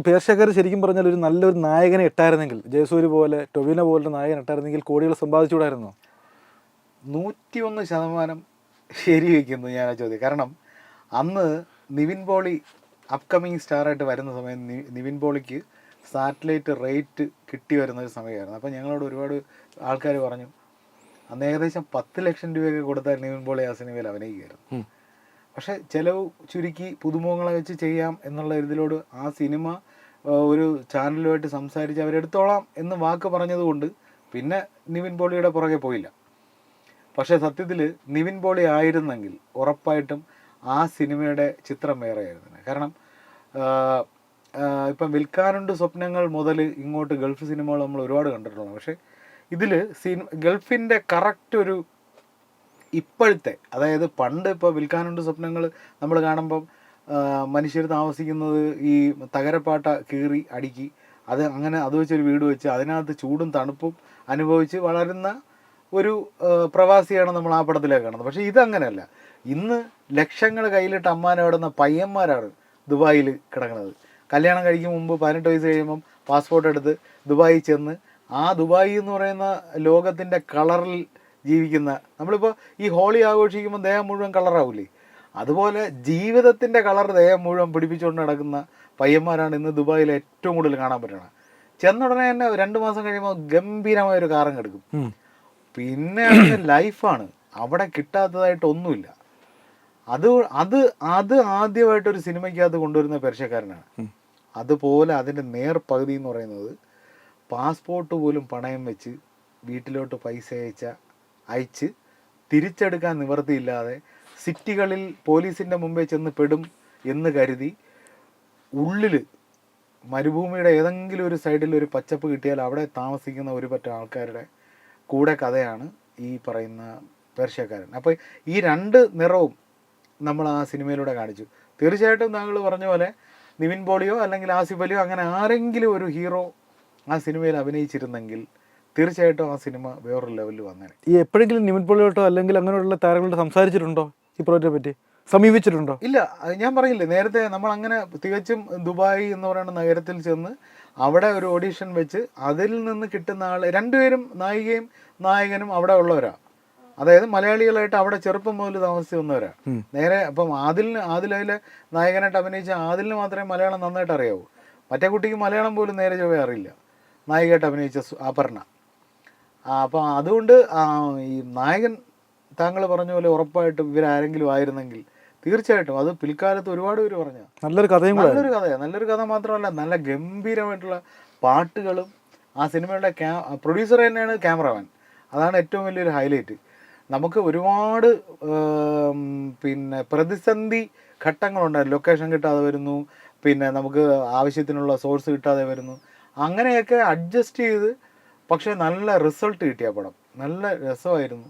ഈ പ്രേക്ഷകർ ശരിക്കും പറഞ്ഞാൽ ഒരു നല്ലൊരു നായകനെ ഇട്ടായിരുന്നെങ്കിൽ ജയസൂര്യ പോലെ ടൊവിനെ പോലുള്ള നായകൻ ഇട്ടായിരുന്നെങ്കിൽ കോടികൾ സമ്പാദിച്ചുകൂടായിരുന്നോ? നൂറ്റിയൊന്ന് ശതമാനം ശരി വയ്ക്കുന്നു ഞാൻ ആ ചോദ്യം. കാരണം അന്ന് നിവിൻ പോളി അപ്കമിങ് സ്റ്റാറായിട്ട് വരുന്ന സമയം നിവിൻ പോളിക്ക് സാറ്റലൈറ്റ് റേറ്റ് കിട്ടി വരുന്ന ഒരു സമയമായിരുന്നു. അപ്പോൾ ഞങ്ങളോട് ഒരുപാട് ആൾക്കാർ പറഞ്ഞു അന്ന് ഏകദേശം പത്ത് ലക്ഷം രൂപയൊക്കെ കൊടുത്താൽ നിവിൻ പോളി ആ സിനിമയിൽ അഭിനയിക്കുകയായിരുന്നു. പക്ഷെ ചിലവ് ചുരുക്കി പുതുമുഖങ്ങളെ വെച്ച് ചെയ്യാം എന്നുള്ള ഇതിലോട് ആ സിനിമ ഒരു ചാനലുമായിട്ട് സംസാരിച്ച് അവരെടുത്തോളാം എന്ന് വാക്ക് പറഞ്ഞതുകൊണ്ട് പിന്നെ നിവിൻ പോളിയുടെ പുറകെ പോയില്ല. പക്ഷേ സത്യത്തിൽ നിവിൻ പോളി ആയിരുന്നെങ്കിൽ ഉറപ്പായിട്ടും ആ സിനിമയുടെ ചിത്രം വേറെയായിരുന്നു. കാരണം ഇപ്പം വിൽക്കാനുണ്ട് സ്വപ്നങ്ങൾ മുതൽ ഇങ്ങോട്ട് ഗൾഫ് സിനിമകൾ നമ്മൾ ഒരുപാട് കണ്ടിട്ടുള്ളതാണ്. പക്ഷേ ഇതിൽ സിനിമ ഗൾഫിന്റെ കറക്റ്റ് ഒരു ഇപ്പോഴത്തെ അതായത് പണ്ട് ഇപ്പോൾ വിൽക്കാനുണ്ട് സ്വപ്നങ്ങൾ നമ്മൾ കാണുമ്പം മനുഷ്യർ താമസിക്കുന്നത് ഈ തകരപ്പാട്ട കീറി അടുക്കി അത് അങ്ങനെ അത് വെച്ചൊരു വീട് വെച്ച് അതിനകത്ത് ചൂടും തണുപ്പും അനുഭവിച്ച് വളരുന്ന ഒരു പ്രവാസിയാണ് നമ്മൾ ആ പടത്തിലേക്ക് കാണുന്നത്. പക്ഷേ ഇതങ്ങനെയല്ല. ഇന്ന് ലക്ഷങ്ങൾ കയ്യിലിട്ട് അമ്മാനോടുന്ന പയ്യന്മാരാണ് ദുബായിൽ കിടക്കുന്നത്. കല്യാണം കഴിക്കും മുമ്പ് പതിനെട്ട് വയസ്സ് കഴിയുമ്പം പാസ്പോർട്ട് എടുത്ത് ദുബായിൽ ചെന്ന് ആ ദുബായി എന്ന് പറയുന്ന ലോകത്തിന്റെ കളറിൽ ജീവിക്കുന്ന നമ്മളിപ്പോൾ ഈ ഹോളി ആഘോഷിക്കുമ്പോൾ ദേഹം മുഴുവൻ കളറാവില്ലേ അതുപോലെ ജീവിതത്തിന്റെ കളർ ദേഹം മുഴുവൻ പിടിപ്പിച്ചുകൊണ്ട് നടക്കുന്ന പയ്യന്മാരാണ് ഇന്ന് ദുബായിൽ ഏറ്റവും കൂടുതൽ കാണാൻ പറ്റുന്നത്. ചെന്ന ഉടനെ തന്നെ രണ്ട് മാസം കഴിയുമ്പോൾ ഗംഭീരമായ ഒരു കാറും എടുക്കും പിന്നെ ലൈഫാണ്. അവിടെ കിട്ടാത്തതായിട്ട് ഒന്നുമില്ല. അത് അത് അത് ആദ്യമായിട്ട് ഒരു സിനിമയ്ക്കകത്ത് കൊണ്ടുവരുന്ന പരിശക്കാരനാണ്. അതുപോലെ അതിന്റെ നേർ പകുതി എന്ന് പറയുന്നത് പാസ്പോർട്ട് പോലും പണയം വെച്ച് വീട്ടിലോട്ട് പൈസ അയച്ച അയച്ച് തിരിച്ചെടുക്കാൻ നിവൃത്തിയില്ലാതെ സിറ്റികളിൽ പോലീസിന്റെ മുമ്പേ ചെന്ന് പെടും എന്ന് കരുതി ഉള്ളിൽ മരുഭൂമിയുടെ ഏതെങ്കിലും ഒരു സൈഡിൽ ഒരു പച്ചപ്പ് കിട്ടിയാൽ അവിടെ താമസിക്കുന്ന ഒരു പറ്റം ആൾക്കാരുടെ കൂടെ കഥയാണ് ഈ പറയുന്ന പേർഷ്യക്കാരൻ. അപ്പോൾ ഈ രണ്ട് നിറവും നമ്മൾ ആ സിനിമയിലൂടെ കാണിച്ചു. തീർച്ചയായിട്ടും താങ്കൾ പറഞ്ഞ പോലെ നിവിൻ പോളിയോ അല്ലെങ്കിൽ ആസിഫ് അലിയോ അങ്ങനെ ആരെങ്കിലും ഒരു ഹീറോ ആ സിനിമയിൽ അഭിനയിച്ചിരുന്നെങ്കിൽ തീർച്ചയായിട്ടും ആ സിനിമ വേറൊരു ലെവലിൽ വന്നേ ഈ എപ്പോഴെങ്കിലും നിമിൻ പോളിയോട്ടോ അല്ലെങ്കിൽ അങ്ങനെയുള്ള താരങ്ങളോട് സംസാരിച്ചിട്ടുണ്ടോ ഈ പ്രോജക്റ്റിനെ പറ്റി? സമീപിച്ചിട്ടുണ്ടോ? ഇല്ല ഞാൻ പറയില്ലേ നേരത്തെ നമ്മൾ അങ്ങനെ തികച്ചും ദുബായ് എന്ന് പറയുന്ന നഗരത്തിൽ ചെന്ന് അവിടെ ഒരു ഓഡീഷൻ വെച്ച് അതിൽ നിന്ന് കിട്ടുന്ന ആൾ രണ്ടുപേരും നായികയും നായകനും അവിടെ ഉള്ളവരാ. അതായത് മലയാളികളായിട്ട് അവിടെ ചെറുപ്പം മുതൽ താമസിച്ച് വന്നവരാ. നേരെ അപ്പം ആദിലിന് ആദിൽ അതിലെ നായകനായിട്ട് അഭിനയിച്ച ആദിലിന് മാത്രമേ മലയാളം നന്നായിട്ട് അറിയാവൂ. മറ്റേ കുട്ടിക്ക് മലയാളം പോലും നേരെ ചൊവ്വേ അറിയില്ല. നായികയായിട്ട് അഭിനയിച്ച അപർണ. ആ, അപ്പം അതുകൊണ്ട് ഈ നായകൻ താങ്കൾ പറഞ്ഞ പോലെ ഉറപ്പായിട്ടും ഇവരാരെങ്കിലും ആയിരുന്നെങ്കിൽ തീർച്ചയായിട്ടും അത് പിൽക്കാലത്ത് ഒരുപാട് പേര് പറഞ്ഞു നല്ലൊരു കഥയും നല്ലൊരു കഥയാണ് നല്ലൊരു കഥ മാത്രമല്ല നല്ല ഗംഭീരമായിട്ടുള്ള പാട്ടുകളും ആ സിനിമയുടെ ക്യാ പ്രൊഡ്യൂസർ തന്നെയാണ് ക്യാമറമാൻ. അതാണ് ഏറ്റവും വലിയൊരു ഹൈലൈറ്റ്. നമുക്ക് ഒരുപാട് പിന്നെ പ്രതിസന്ധി ഘട്ടങ്ങളുണ്ടായിരുന്നു. ലൊക്കേഷൻ കിട്ടാതെ വരുന്നു പിന്നെ നമുക്ക് ആവശ്യത്തിനുള്ള സോഴ്സ് കിട്ടാതെ വരുന്നു. അങ്ങനെയൊക്കെ അഡ്ജസ്റ്റ് ചെയ്ത് പക്ഷേ നല്ല റിസൾട്ട് കിട്ടിയ പടം. നല്ല രസമായിരുന്നു.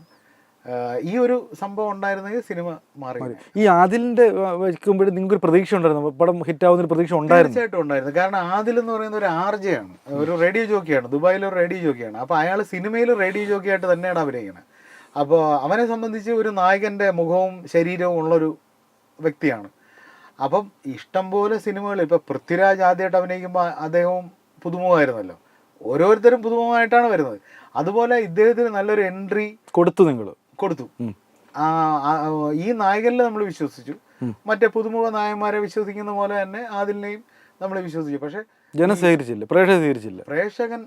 ഈ ഒരു സംഭവം ഉണ്ടായിരുന്നെങ്കിൽ സിനിമ മാറി. ഈ ആദിലിന്റെ വയ്ക്കുമ്പോഴും നിങ്ങൾക്ക് ഒരു പ്രതീക്ഷ ഉണ്ടായിരുന്നു? പടം ഹിറ്റ് ആവുന്ന ഒരു പ്രതീക്ഷ ഉണ്ടായിരുന്നു? തീർച്ചയായിട്ടും ഉണ്ടായിരുന്നു. കാരണം ആദിൽ എന്ന് പറയുന്ന ഒരു ആർജയാണ് ഒരു റേഡിയോ ജോക്കിയാണ് ദുബായിൽ ഒരു റേഡിയോ ജോക്കിയാണ് അപ്പോൾ അയാൾ സിനിമയിൽ റേഡിയോ ജോക്കിയായിട്ട് തന്നെയാണ് അഭിനയിക്കുന്നത് അപ്പോൾ അവനെ സംബന്ധിച്ച് ഒരു നായകന്റെ മുഖവും ശരീരവും ഉള്ളൊരു വ്യക്തിയാണ്. അപ്പം ഇഷ്ടംപോലെ സിനിമകൾ. ഇപ്പോൾ പൃഥ്വിരാജ് ആദ്യമായിട്ട് അഭിനയിക്കുമ്പോൾ അദ്ദേഹവും പുതുമുഖമായിരുന്നല്ലോ. ഓരോരുത്തരും പുതുമുഖമായിട്ടാണ് വരുന്നത്. അതുപോലെ ഇദ്ദേഹത്തിന് നല്ലൊരു എൻട്രി കൊടുത്തു നിങ്ങൾ കൊടുത്തു. ഈ നായകനിൽ നമ്മൾ വിശ്വസിച്ചു. മറ്റേ പുതുമുഖ നായന്മാരെ വിശ്വസിക്കുന്ന പോലെ തന്നെ അതിനെയും നമ്മൾ വിശ്വസിച്ചു. പക്ഷെ ജനം സ്വീകരിച്ചില്ല പ്രേക്ഷകർ സ്വീകരിച്ചില്ല. പ്രേക്ഷകൻ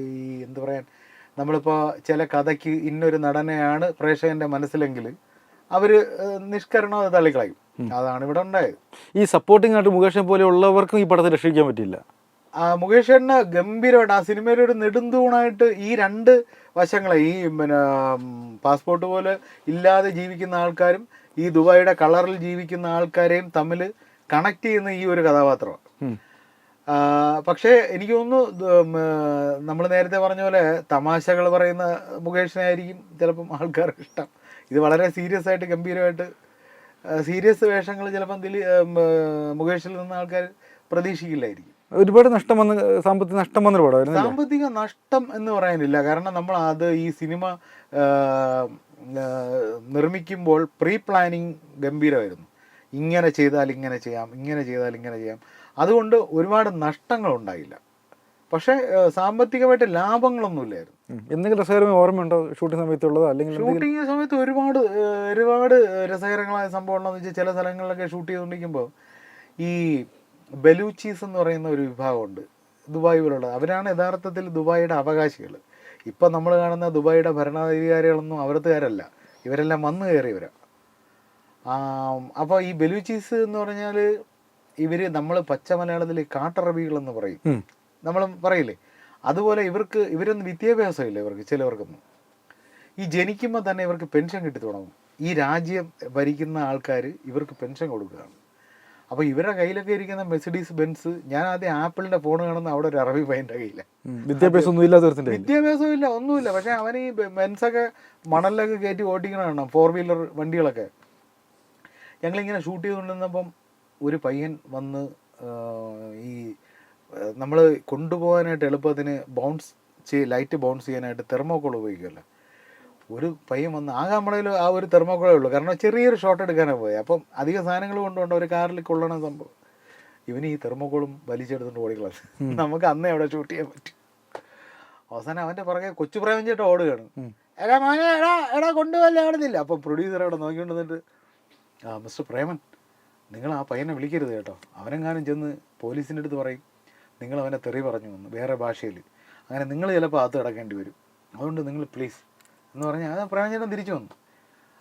ഈ എന്താ പറയാൻ നമ്മളിപ്പോൾ ചില കഥയ്ക്ക് ഇന്നൊരു നടനെയാണ് പ്രേക്ഷകന്റെ മനസ്സിലെങ്കിൽ അവർ നിഷ്കരണം അത് തള്ളിക്കളയും. അതാണ് ഇവിടെ ഉണ്ടായത്. ഈ സപ്പോർട്ടിംഗ് ആയിട്ട് മുകേഷിനെ പോലെ ഉള്ളവർക്കും ഈ പടത്തെ രക്ഷിക്കാൻ പറ്റില്ല മുകേഷ് ഏട്ടന് ഗംഭീരമായിട്ട് ആ സിനിമയിൽ ഒരു നെടുന്തൂണായിട്ട് ഈ രണ്ട് വശങ്ങളെ ഈ പിന്നെ പാസ്പോർട്ട് പോലെ ഇല്ലാതെ ജീവിക്കുന്ന ആൾക്കാരും ഈ ദുബായിയുടെ കളറിൽ ജീവിക്കുന്ന ആൾക്കാരെയും തമ്മിൽ കണക്ട് ചെയ്യുന്ന ഈ ഒരു കഥാപാത്രമാണ്. പക്ഷേ എനിക്ക് തോന്നുന്നു നമ്മൾ നേരത്തെ പറഞ്ഞ പോലെ തമാശകൾ പറയുന്ന മുകേഷിനെ ആയിരിക്കും ചിലപ്പം ആൾക്കാർ ഇഷ്ടം. ഇത് വളരെ സീരിയസ് ആയിട്ട് ഗംഭീരമായിട്ട് സീരിയസ് വേഷങ്ങൾ ചിലപ്പം ദിലീ മുകേഷിൽ നിന്ന് ആൾക്കാർ പ്രതീക്ഷിക്കില്ലായിരിക്കും. ഒരുപാട് നഷ്ടം വന്ന് സാമ്പത്തിക നഷ്ടം വന്നൊരു പടമായിരുന്നു സാമ്പത്തിക നഷ്ടം എന്ന് പറയാനില്ല. കാരണം നമ്മൾ അത് ഈ സിനിമ നിർമ്മിക്കുമ്പോൾ പ്രീ പ്ലാനിങ് ഗംഭീരമായിരുന്നു. ഇങ്ങനെ ചെയ്താൽ ഇങ്ങനെ ചെയ്യാം ഇങ്ങനെ ചെയ്താൽ ഇങ്ങനെ ചെയ്യാം. അതുകൊണ്ട് ഒരുപാട് നഷ്ടങ്ങൾ ഉണ്ടായില്ല. പക്ഷേ സാമ്പത്തികമായിട്ട് ലാഭങ്ങളൊന്നുമില്ലായിരുന്നു. എന്തെങ്കിലും രസകരമായ ഓർമ്മയുണ്ടോ? ഷൂട്ടിംഗ് സമയത്തുള്ളത് അല്ലെങ്കിൽ ഷൂട്ടിംഗ് സമയത്ത് ഒരുപാട് ഒരുപാട് രസകരങ്ങളായ സംഭവം ഉണ്ടെന്ന് വെച്ചാൽ ചില സ്ഥലങ്ങളിലൊക്കെ ഷൂട്ട് ചെയ്തുകൊണ്ടിരിക്കുമ്പോൾ ഈ ബലൂച്ചീസ് എന്ന് പറയുന്ന ഒരു വിഭാഗമുണ്ട്. ദുബായ് പോലുള്ള അവരാണ് യഥാർത്ഥത്തിൽ ദുബായിയുടെ അവകാശികൾ. ഇപ്പം നമ്മൾ കാണുന്ന ദുബായിയുടെ ഭരണാധികാരികളൊന്നും അവരത്തുകാരല്ല ഇവരെല്ലാം വന്നു കയറിയവരാണ് അപ്പോൾ ഈ ബലൂച്ചീസ് എന്ന് പറഞ്ഞാൽ ഇവർ നമ്മൾ പച്ച മലയാളത്തിൽ കാട്ടറബികളെന്ന് പറയും. നമ്മൾ പറയില്ലേ? അതുപോലെ ഇവർക്ക് ഇവരൊന്നും വിദ്യാഭ്യാസമില്ല ഇവർക്ക് ചിലവർക്കൊന്നും. ഈ ജനിക്കുമ്പോൾ തന്നെ ഇവർക്ക് പെൻഷൻ കിട്ടി തുടങ്ങും. ഈ രാജ്യം ഭരിക്കുന്ന ആൾക്കാർ ഇവർക്ക് പെൻഷൻ കൊടുക്കുകയാണ്. അപ്പോൾ ഇവരുടെ കയ്യിലൊക്കെ ഇരിക്കുന്ന മെസിഡീസ് ബെൻസ് ഞാൻ ആദ്യം ആപ്പിളിന്റെ ഫോൺ കാണുന്ന അവിടെ ഒരു അറബി പയ്യന്റെ കയ്യിൽ. വിദ്യാഭ്യാസം ഒന്നും ഇല്ലാത്ത വിദ്യാഭ്യാസം ഇല്ല ഒന്നുമില്ല. പക്ഷെ അവൻ ഈ ബെൻസൊക്കെ മണലിലൊക്കെ കയറ്റി ഓടിക്കണ കാണാം ഫോർ വീലർ വണ്ടികളൊക്കെ. ഞങ്ങളിങ്ങനെ ഷൂട്ട് ചെയ്തുകൊണ്ടിരുന്നപ്പം ഒരു പയ്യൻ വന്ന് ഈ നമ്മൾ കൊണ്ടുപോകാനായിട്ട് എളുപ്പത്തിന് ബൗൺസ് ലൈറ്റ് ബൗൺസ് ചെയ്യാനായിട്ട് തെർമോക്കോൾ ഉപയോഗിക്കുമല്ലോ ഒരു പയ്യൻ വന്ന് ആ കമ്പളയിൽ ആ ഒരു തെർമോക്കോളേ ഉള്ളൂ. കാരണം ചെറിയൊരു ഷോട്ട് എടുക്കാനാണ് പോയത് അപ്പം അധികം സാധനങ്ങൾ കൊണ്ടുകൊണ്ട് ഒരു കാറിൽ കൊള്ളണ സംഭവം. ഇവന് ഈ തെർമോക്കോളും വലിച്ചെടുത്തുകൊണ്ട് ഓടിക്കളാം നമുക്ക് അന്നേ അവിടെ ഷൂട്ട് ചെയ്യാൻ പറ്റും. അവസാനം അവന്റെ പുറകെ കൊച്ചു പ്രേമം ചേട്ടൻ ഓടുകയാണ്. എടാ മോനെ എടാ എടാ കൊണ്ടുപോകല്ലേ ആടുന്നില്ല. അപ്പം പ്രൊഡ്യൂസർ അവിടെ നോക്കിക്കൊണ്ട് നിന്നിട്ട് ആ മിസ്റ്റർ പ്രേമൻ നിങ്ങൾ ആ പയ്യനെ വിളിക്കരുത് കേട്ടോ. അവനെങ്ങാനും ചെന്ന് പോലീസിന്റെ അടുത്ത് പറയും. നിങ്ങൾ അവനെ തെറി പറഞ്ഞു വന്നു വേറെ ഭാഷയിൽ അങ്ങനെ നിങ്ങൾ ചിലപ്പോൾ അകത്ത് കിടക്കേണ്ടി വരും. അതുകൊണ്ട് നിങ്ങൾ പ്ലീസ് എന്ന് പറഞ്ഞാൽ അത് പ്രേമചേട്ടൻ തിരിച്ചു വന്നു.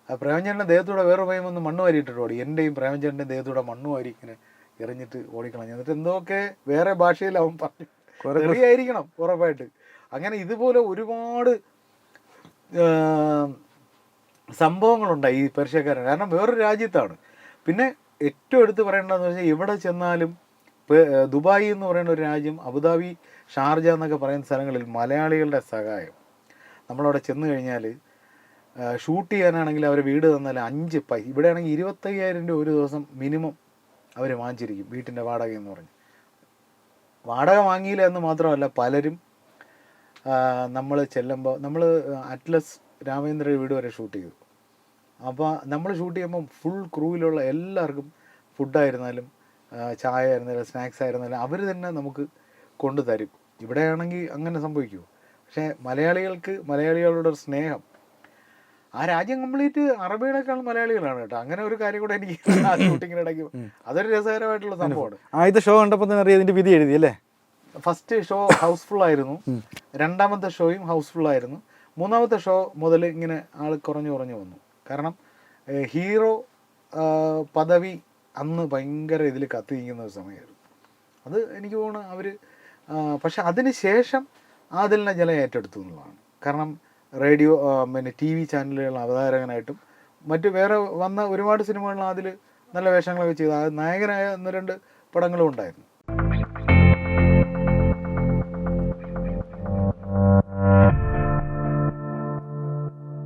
ആ പ്രേമചേട്ടന്റെ ദേഹത്തൂടെ വേറെ പയ്യൻ വന്ന് മണ്ണ് വാരി ഇട്ടിട്ട് ഓടി. എന്റെയും പ്രേമചേട്ടന്റെ ദേഹത്തൂടെ മണ്ണ് വാരി ഇങ്ങനെ എറിഞ്ഞിട്ട് ഓടിക്കളഞ്ഞു. എന്നിട്ട് എന്തൊക്കെ വേറെ ഭാഷയിൽ അവൻ പറഞ്ഞു ആയിരിക്കണം തെറിയായിരിക്കണം ഉറപ്പായിട്ട്. അങ്ങനെ ഇതുപോലെ ഒരുപാട് സംഭവങ്ങളുണ്ടായി ഈ പേർഷ്യക്കാരൻ. കാരണം വേറൊരു രാജ്യത്താണ്. പിന്നെ ഏറ്റവും എടുത്ത് പറയേണ്ടതെന്ന് വെച്ചാൽ എവിടെ ചെന്നാലും ദുബായി എന്ന് പറയുന്ന ഒരു രാജ്യം അബുദാബി ഷാർജ എന്നൊക്കെ പറയുന്ന സ്ഥലങ്ങളിൽ മലയാളികളുടെ സഹായം. നമ്മളവിടെ ചെന്ന് കഴിഞ്ഞാൽ ഷൂട്ട് ചെയ്യാനാണെങ്കിൽ അവർ വീട് തന്നാൽ അഞ്ച് പൈ. ഇവിടെയാണെങ്കിൽ ഇരുപത്തയ്യായിരം രൂപ ഒരു ദിവസം മിനിമം അവർ വാങ്ങിച്ചിരിക്കും വീട്ടിന്റെ വാടക എന്ന് പറഞ്ഞ്. വാടക വാങ്ങിയില്ല എന്ന് മാത്രമല്ല പലരും നമ്മൾ ചെല്ലുമ്പോൾ നമ്മൾ അറ്റ്ലസ് രാമേന്ദ്ര വീട് വരെ ഷൂട്ട് ചെയ്തു. അപ്പോൾ നമ്മൾ ഷൂട്ട് ചെയ്യുമ്പോൾ ഫുൾ ക്രൂവിലുള്ള എല്ലാവർക്കും ഫുഡായിരുന്നാലും ചായ ആയിരുന്നാലും സ്നാക്സ് ആയിരുന്നാലും അവർ തന്നെ നമുക്ക് കൊണ്ടുതരും ഇവിടെയാണെങ്കിൽ അങ്ങനെ സംഭവിക്കുമോ പക്ഷേ മലയാളികൾക്ക് മലയാളികളുടെ ഒരു സ്നേഹം. ആ രാജ്യം കംപ്ലീറ്റ് അറബികളെക്കാൾ മലയാളികളാണ് കേട്ടോ. അങ്ങനെ ഒരു കാര്യം കൂടെ എനിക്ക് ഷൂട്ടിങ്ങിനിടയ്ക്ക് അതൊരു രസകരമായിട്ടുള്ള സംഭവമാണ്. ആദ്യത്തെ ഷോ കണ്ടപ്പോൾ തന്നെ അറിയാം ഇതിന്റെ വിധി എഴുതി അല്ലേ? ഫസ്റ്റ് ഷോ ഹൗസ്ഫുൾ ആയിരുന്നു. രണ്ടാമത്തെ ഷോയും ഹൗസ്ഫുൾ ആയിരുന്നു. മൂന്നാമത്തെ ഷോ മുതൽ ഇങ്ങനെ ആൾ കുറഞ്ഞു കുറഞ്ഞു വന്നു. കാരണം ഹീറോ പദവി അന്ന് ഭയങ്കര ഇതിൽ കത്തിരിക്കുന്ന ഒരു സമയമായിരുന്നു. അത് എനിക്ക് തോന്നുന്നു അവർ പക്ഷെ അതിന് ശേഷം ആദിലിനെ ജല ഏറ്റെടുത്തു എന്നുള്ളതാണ്. കാരണം റേഡിയോ പിന്നെ ടി വി ചാനലുകളിൽ അവതാരകനായിട്ടും മറ്റു വേറെ വന്ന ഒരുപാട് സിനിമകളിൽ അതിൽ നല്ല വേഷങ്ങളൊക്കെ ചെയ്തു നായകനായ ഒന്ന് രണ്ട് പടങ്ങളും ഉണ്ടായിരുന്നു.